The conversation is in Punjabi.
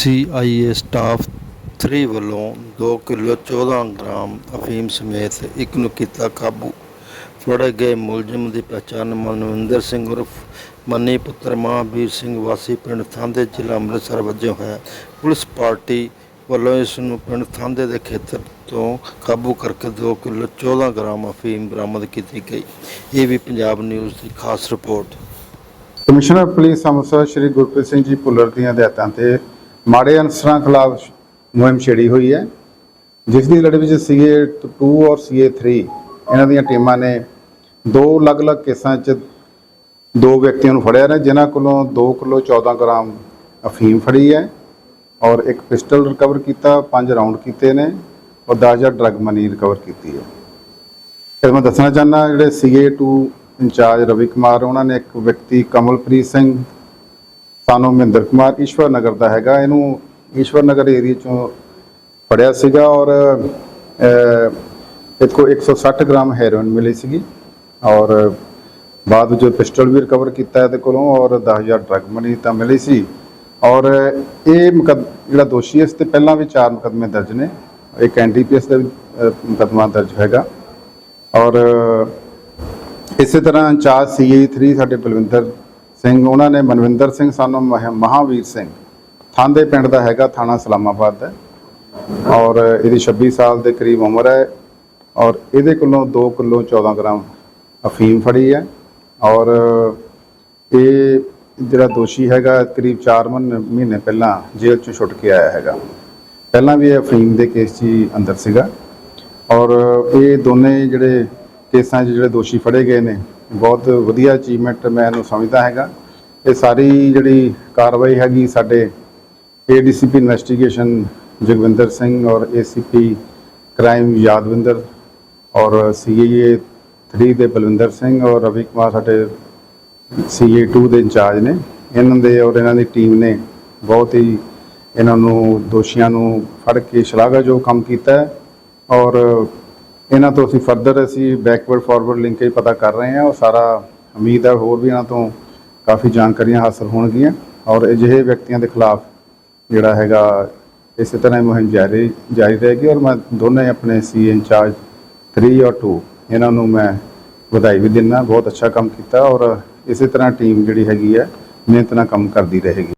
ਸੀਆਈਏ ਸਟਾਫ 3 ਵੱਲੋਂ 2 ਕਿਲੋ 14 ਗ੍ਰਾਮ ਅਫੀਮ ਸਮੇਤ ਇੱਕ ਨੂੰ ਕੀਤਾ ਕਾਬੂ। ਫੜੇ ਗਏ ਮੁਲਜ਼ਮ ਦੀ ਪਛਾਣ ਮਨਵਿੰਦਰ ਸਿੰਘ ਉਰਫ ਮੰਨੀ ਪੁੱਤਰ ਮਹਾਂਵੀਰ ਸਿੰਘ ਵਾਸੀ ਪਿੰਡ ਥਾਂਦੇ ਜ਼ਿਲ੍ਹਾ ਅੰਮ੍ਰਿਤਸਰ ਵਜੋਂ ਹੈ। ਪੁਲਿਸ ਪਾਰਟੀ ਵੱਲੋਂ ਇਸ ਨੂੰ ਪਿੰਡ ਥਾਂਦੇ ਦੇ ਖੇਤਰ ਤੋਂ ਕਾਬੂ ਕਰਕੇ 2 ਕਿਲੋ 14 ਗ੍ਰਾਮ ਅਫੀਮ ਬਰਾਮਦ ਕੀਤੀ ਗਈ। ਇਹ ਵੀ ਪੰਜਾਬ ਨਿਊਜ਼ ਦੀ ਖਾਸ report. Commissioner police Amritsar Shri Gurpreet Singh ji Bhullar ਦੀਆਂ ਹਦਾਇਤਾਂ ਤੇ ਮਾੜੇ ਅਨਸਰਾਂ ਖਿਲਾਫ ਮੁਹਿੰਮ ਛੇੜੀ ਹੋਈ ਹੈ। ਜਿਸ ਦੀ ਲੜੀ ਵਿੱਚ ਸੀਏ 2 ਔਰ ਸੀਏ 3 ਇਹਨਾਂ ਦੀਆਂ ਟੀਮਾਂ ਨੇ ਦੋ ਅਲੱਗ-ਅਲੱਗ ਕੇਸਾਂ 'ਚ ਦੋ ਵਿਅਕਤੀਆਂ ਨੂੰ ਫੜਿਆ ਨੇ, ਜਿਨ੍ਹਾਂ ਕੋਲੋਂ 2 ਕਿਲੋ 14 ਗ੍ਰਾਮ ਅਫੀਮ ਫੜੀ ਹੈ ਔਰ ਇੱਕ ਪਿਸਟਲ ਰਿਕਵਰ ਕੀਤਾ, ਪੰਜ ਰਾਉਂਡ ਕੀਤੇ ਨੇ ਔਰ 10000 ਡਰਗ ਮਨੀ ਰਿਕਵਰ ਕੀਤੀ ਹੈ। ਫਿਰ ਮੈਂ ਦੱਸਣਾ ਚਾਹੁੰਦਾ, ਜਿਹੜੇ ਸੀਏ 2 ਇੰਚਾਰਜ ਰਵੀ ਕੁਮਾਰ, ਉਹਨਾਂ ਨੇ ਇੱਕ ਵਿਅਕਤੀ ਕਮਲਪ੍ਰੀਤ ਸਿੰਘ ਸਾਨੂੰ ਮਹਿੰਦਰ ਕੁਮਾਰ ਈਸ਼ਵਰ ਨਗਰ ਦਾ ਹੈਗਾ। ਇਹਨੂੰ ਈਸ਼ਵਰ ਨਗਰ ਏਰੀਆ ਚੋਂ ਫੜਿਆ ਸੀਗਾ ਔਰ ਅਹ, ਇੱਕੋ 160 ਗ੍ਰਾਮ ਹੈਰੋਇਨ ਮਿਲੀ ਸੀਗੀ ਔਰ ਬਾਅਦ ਵਿੱਚ ਪਿਸਟਲ ਵੀ ਰਿਕਵਰ ਕੀਤਾ ਇਹਦੇ ਕੋਲੋਂ ਔਰ 10000 ਡਰਗ ਮਨੀ ਤਾਂ ਮਿਲੀ ਸੀ। ਔਰ ਇਹ ਮੁਕੱਦ ਜਿਹੜਾ ਦੋਸ਼ੀ ਹੈ ਇਸ ਤੇ ਪਹਿਲਾਂ ਵੀ ਚਾਰ ਮੁਕੱਦਮੇ ਦਰਜ ਨੇ। ਇੱਕ ਐਨਡੀਪੀਐਸ ਦਾ ਵੀ, ਮੁਕੱਦਮਾ ਦਰਜ ਹੈਗਾ। ਔਰ ਇਸੇ ਤਰ੍ਹਾਂ ਇੰਚਾਰਜ ਸੀਏ 3 ਸਾਡੇ ਬਲਵਿੰਦਰ ਸਿੰਘ, ਉਹਨਾਂ ਨੇ ਮਨਵਿੰਦਰ ਸਿੰਘ, ਸਾਨੂੰ ਮਹਾਵੀਰ ਸਿੰਘ। ਥਾਂਦੇ ਪਿੰਡ ਦਾ ਹੈਗਾ ਥਾਣਾ ਸਲਾਮਾਬਾਦ ਦਾ। ਔਰ ਇਹਦੀ 26 ਸਾਲ ਦੇ ਕਰੀਬ ਉਮਰ ਹੈ। ਔਰ ਇਹਦੇ ਕੋਲੋਂ 2 ਕਿਲੋ 14 ਗ੍ਰਾਮ ਅਫੀਮ ਫੜੀ ਹੈ। ਔਰ ਇਹ ਜਿਹੜਾ ਦੋਸ਼ੀ ਹੈਗਾ, ਕਰੀਬ 4 ਮਹੀਨੇ ਪਹਿਲਾਂ ਜੇਲ੍ਹ ਚੋਂ ਛੁੱਟ ਕੇ ਆਇਆ ਹੈਗਾ। ਪਹਿਲਾਂ ਵੀ ਇਹ ਅਫੀਮ ਦੇ ਕੇਸ 'ਚ ਹੀ ਅੰਦਰ ਸੀਗਾ। ਔਰ ਇਹ ਦੋਨੇ ਜਿਹੜੇ ਕੇਸਾਂ 'ਚ ਜਿਹੜੇ ਦੋਸ਼ੀ ਫੜੇ ਗਏ ਨੇ ਬਹੁਤ ਵਧੀਆ ਅਚੀਵਮੈਂਟ ਮੈਂ ਇਹਨੂੰ ਸਮਝਦਾ ਹੈਗਾ। ਇਹ ਸਾਰੀ ਜਿਹੜੀ ਕਾਰਵਾਈ ਹੈਗੀ ਸਾਡੇ ਏਡੀਸੀਪੀ ਇਨਵੈਸਟੀਗੇਸ਼ਨ ਜਗਵਿੰਦਰ ਸਿੰਘ ਔਰ ਏਸੀਪੀ ਕ੍ਰਾਈਮ ਯਾਦਵਿੰਦਰ ਔਰ ਸੀਏ 3 ਦੇ ਬਲਵਿੰਦਰ ਸਿੰਘ ਔਰ ਰਵੀ ਕੁਮਾਰ ਸਾਡੇ ਸੀਏ 2 ਦੇ ਇੰਚਾਰਜ ਨੇ। ਇਹਨਾਂ ਦੇ ਔਰ ਇਹਨਾਂ ਦੀ ਟੀਮ ਨੇ ਬਹੁਤ ਹੀ ਇਹਨਾਂ ਨੂੰ ਦੋਸ਼ੀਆਂ ਨੂੰ ਫੜ ਕੇ ਸ਼ਲਾਘਾਯੋਗ ਕੰਮ ਕੀਤਾ ਔਰ ਇਹਨਾਂ ਤੋਂ ਅਸੀਂ ਫਰਦਰ ਅਸੀਂ ਬੈਕਵਰਡ ਫਾਰਵਰਡ ਲਿੰਕੇਜ ਪਤਾ ਕਰ ਰਹੇ ਹਾਂ। ਔਰ ਸਾਰਾ ਉਮੀਦ ਹੈ ਹੋਰ ਵੀ ਇਹਨਾਂ ਤੋਂ ਕਾਫੀ ਜਾਣਕਾਰੀਆਂ ਹਾਸਲ ਹੋਣਗੀਆਂ। ਔਰ ਅਜਿਹੇ ਵਿਅਕਤੀਆਂ ਦੇ ਖਿਲਾਫ ਜਿਹੜਾ ਹੈਗਾ, ਇਸੇ ਤਰ੍ਹਾਂ ਹੀ ਮੁਹਿੰਮ ਜਾਰੀ ਜਾਰੀ ਰਹੇਗੀ। ਔਰ ਮੈਂ ਦੋਨੇ ਆਪਣੇ ਸੀ ਇੰਚਾਰਜ 3 ਔਰ 2 ਇਹਨਾਂ ਨੂੰ ਮੈਂ ਵਧਾਈ ਵੀ ਦਿੰਦਾ। ਬਹੁਤ ਅੱਛਾ ਕੰਮ ਕੀਤਾ ਔਰ ਇਸੇ ਤਰ੍ਹਾਂ ਟੀਮ ਜਿਹੜੀ ਹੈਗੀ ਹੈ, ਮਿਹਨਤ ਨਾਲ ਕੰਮ ਕਰਦੀ ਰਹੇਗੀ।